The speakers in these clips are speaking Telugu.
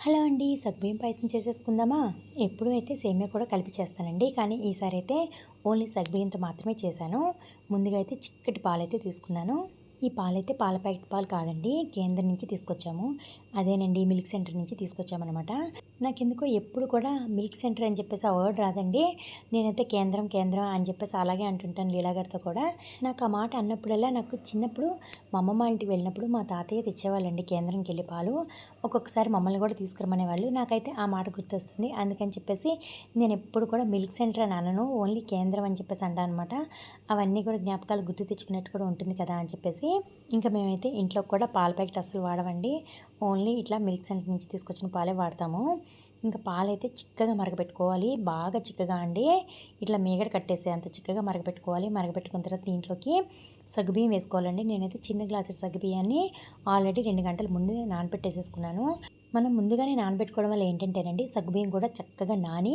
హలో అండి సగ్బియ్యం పాయసం చేసేసుకుందామా? ఎప్పుడు అయితే సేమియా కూడా కలిపి చేస్తానండి. కానీ ఈసారి అయితే ఓన్లీ సగ్బియ్యంతో మాత్రమే చేశాను. ముందుగా అయితే చిక్కటి పాలైతే తీసుకున్నాను. ఈ పాలైతే పాల ప్యాకెట్ పాలు కాదండి కేంద్రం నుంచి తీసుకొచ్చాము. అదేనండి మిల్క్ సెంటర్ నుంచి తీసుకొచ్చామన్నమాట. నాకెందుకో ఎప్పుడు కూడా మిల్క్ సెంటర్ అని చెప్పేసి ఆ వర్డ్ రాదండి. నేనైతే కేంద్రం కేంద్రం అని చెప్పేసి అలాగే అంటుంటాను లీలాగారితో కూడా. నాకు ఆ మాట అన్నప్పుడల్లా నాకు చిన్నప్పుడు మా అమ్మమ్మ ఇంటికి వెళ్ళినప్పుడు మా తాతయ్య తెచ్చేవాళ్ళండి కేంద్రంకి వెళ్ళి పాలు. ఒక్కొక్కసారి మమ్మల్ని కూడా తీసుకురమనేవాళ్ళు నాకైతే ఆ మాట గుర్తొస్తుంది. అందుకని చెప్పేసి నేను ఎప్పుడు కూడా మిల్క్ సెంటర్ అని అనను ఓన్లీ కేంద్రం అని చెప్పేసి అంటాను అనమాట అవన్నీ కూడా జ్ఞాపకాలు గుర్తు తెచ్చుకున్నట్టు కూడా ఉంటుంది కదా అని చెప్పేసి ఇంకా మేమైతే ఇంట్లో కూడా పాల ప్యాకెట్ అసలు వాడమండి ఓన్లీ ఇట్లా మిల్క్ సెంటర్ నుంచి తీసుకొచ్చిన పాలే వాడతాము. ఇంకా పాలైతే చిక్కగా మరగపెట్టుకోవాలి. బాగా చిక్కగా అండి. ఇట్లా మీగడ కట్టేసే అంత చిక్కగా మరగపెట్టుకోవాలి. మరగపెట్టుకున్న తర్వాత దీంట్లోకి సగ్గుబియ్యం వేసుకోవాలండి. నేనైతే చిన్న గ్లాసు సగ్గుబియ్యాన్ని ఆల్రెడీ రెండు గంటల ముందు నానబెట్టేసేసుకున్నాను. మనం ముందుగానే నానబెట్టుకోవడం వల్ల ఏంటంటేనండి సగ్గుబియ్యం కూడా చక్కగా నాని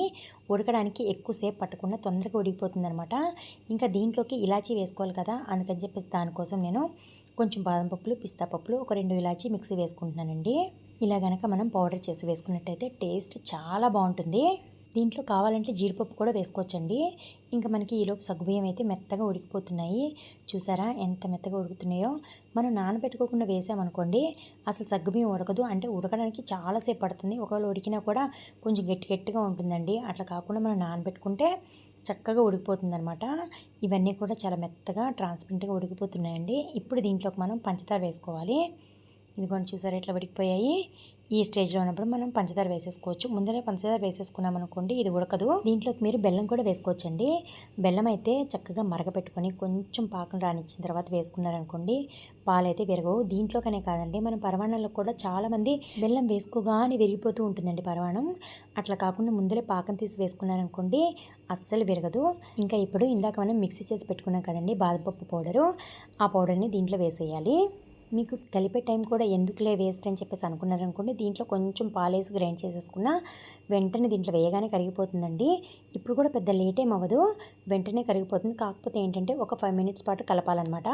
ఉడకడానికి ఎక్కువసేపు పట్టకుండా తొందరగా ఉడికిపోతుంది అనమాట ఇంకా దీంట్లోకి ఇలాచీ వేసుకోవాలి కదా అందుకని చెప్పేసి దానికోసం నేను కొంచెం బాదం పప్పులు పిస్తా పప్పులు ఒక రెండు ఇలాచీ మిక్సీ వేసుకుంటున్నానండి. ఇలా గనక మనం పౌడర్ చేసి వేసుకున్నట్టయితే టేస్ట్ చాలా బాగుంటుంది. దీంట్లో కావాలంటే జీడిపప్పు కూడా వేసుకోవచ్చండి. ఇంకా మనకి ఈలోపు సగ్గుబియ్యం అయితే మెత్తగా ఉడికిపోతున్నాయి. చూసారా ఎంత మెత్తగా ఉడుకుతున్నాయో. మనం నానబెట్టుకోకుండా వేసామనుకోండి అసలు సగ్గుబియ్యం ఉడకదు. అంటే ఉడకడానికి చాలాసేపు పడుతుంది. ఒకవేళ ఉడికినా కూడా కొంచెం గట్టి గట్టిగా ఉంటుందండి. అట్లా కాకుండా మనం నానబెట్టుకుంటే చక్కగా ఉడికిపోతుంది అనమాట ఇవన్నీ కూడా చాలా మెత్తగా ట్రాన్స్పరెంట్గా ఉడికిపోతున్నాయండి. ఇప్పుడు దీంట్లోకి మనం పంచదార వేసుకోవాలి. ఇదిగోండి చూసారా ఎట్లా ఉడికిపోయాయి. ఈ స్టేజ్లో ఉన్నప్పుడు మనం పంచదార వేసేసుకోవచ్చు. ముందరే పంచదార వేసేసుకున్నాం అనుకోండి ఇది ఉడకదు. దీంట్లోకి మీరు బెల్లం కూడా వేసుకోవచ్చండి. బెల్లం అయితే చక్కగా మరగపెట్టుకొని కొంచెం పాకం రానిచ్చిన తర్వాత వేసుకున్నారనుకోండి పాలైతే విరగవు. దీంట్లోకనే కాదండి మన పరమాణంలో కూడా చాలామంది బెల్లం వేసుకోగానే విరిగిపోతూ ఉంటుందండి పరమాణం అట్లా కాకుండా ముందరే పాకం తీసి వేసుకున్నారనుకోండి అస్సలు విరగదు. ఇంకా ఇప్పుడు ఇందాక మనం మిక్సీ చేసి పెట్టుకున్నాం కదండి బాదపప్పు పౌడరు. ఆ పౌడర్ని దీంట్లో వేసేయాలి. మీకు కలిపే టైం కూడా ఎందుకులే వేస్ట్ అని చెప్పేసి అనుకున్నారనుకోండి దీంట్లో కొంచెం పాలేసి గ్రైండ్ చేసేసుకున్న వెంటనే దీంట్లో వేయగానే కరిగిపోతుందండి. ఇప్పుడు కూడా పెద్ద లేట్ ఏం అవ్వదు వెంటనే కరిగిపోతుంది. కాకపోతే ఏంటంటే ఒక ఫైవ్ మినిట్స్ పాటు కలపాలన్నమాట.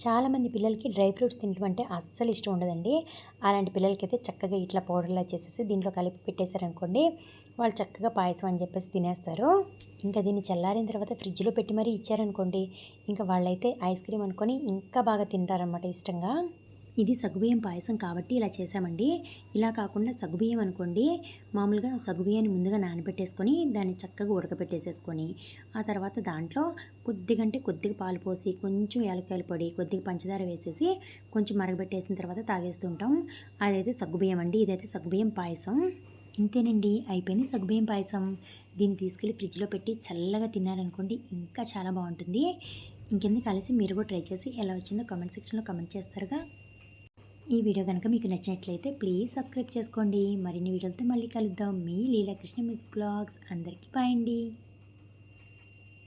చాలామంది పిల్లలకి డ్రై ఫ్రూట్స్ తినడం అంటే అస్సలు ఇష్టం ఉండదండి. అలాంటి పిల్లలకైతే చక్కగా ఇట్లా పౌడర్లా చేసేసి దీంట్లో కలిపి పెట్టేశారనుకోండి వాళ్ళు చక్కగా పాయసం అని చెప్పేసి తినేస్తారు. ఇంకా దీన్ని చల్లారిన తర్వాత ఫ్రిడ్జ్లో పెట్టి మరీ ఇచ్చారనుకోండి ఇంకా వాళ్ళైతే ఐస్ క్రీమ్ అనుకొని ఇంకా బాగా తింటారనమాట ఇష్టంగా. ఇది సగ్గుబియ్యం పాయసం కాబట్టి ఇలా చేసామండి ఇలా కాకుండా సగ్గుబియ్యం అనుకోండి మామూలుగా సగ్గుబియ్యాన్ని ముందుగా నానబెట్టేసుకొని దాన్ని చక్కగా ఉడకబెట్టేసేసుకొని ఆ తర్వాత దాంట్లో కొద్దిగంటే కొద్దిగా పాలు పోసి కొంచెం యాలక్కాయల పొడి కొద్దిగా పంచదార వేసేసి కొంచెం మరగబెట్టేసిన తర్వాత తాగేస్తుంటాం అదైతే సగ్గుబియ్యం అండి. ఇదైతే సగ్గుబియ్యం పాయసం. ఇంతేనండి. అయిపోయింది సగ్గుబియ్యం పాయసం. దీన్ని తీసుకెళ్ళి ఫ్రిడ్జ్లో పెట్టి చల్లగా తిన్నారనుకోండి ఇంకా చాలా బాగుంటుంది. ఇంకెందుకు కలిసి మీరు కూడా ట్రై చేసి ఎలా వచ్చిందో కామెంట్ సెక్షన్లో కామెంట్ చేస్తారుగా. ఈ వీడియో కనుక మీకు నచ్చినట్లయితే ప్లీజ్ సబ్స్క్రైబ్ చేసుకోండి. మరిన్ని వీడియోలతో మళ్ళీ కలుద్దాం. మీ లీలాకృష్ణ మ్యూజిక్ బ్లాగ్స్ అందరికీ బాయ్ అండి.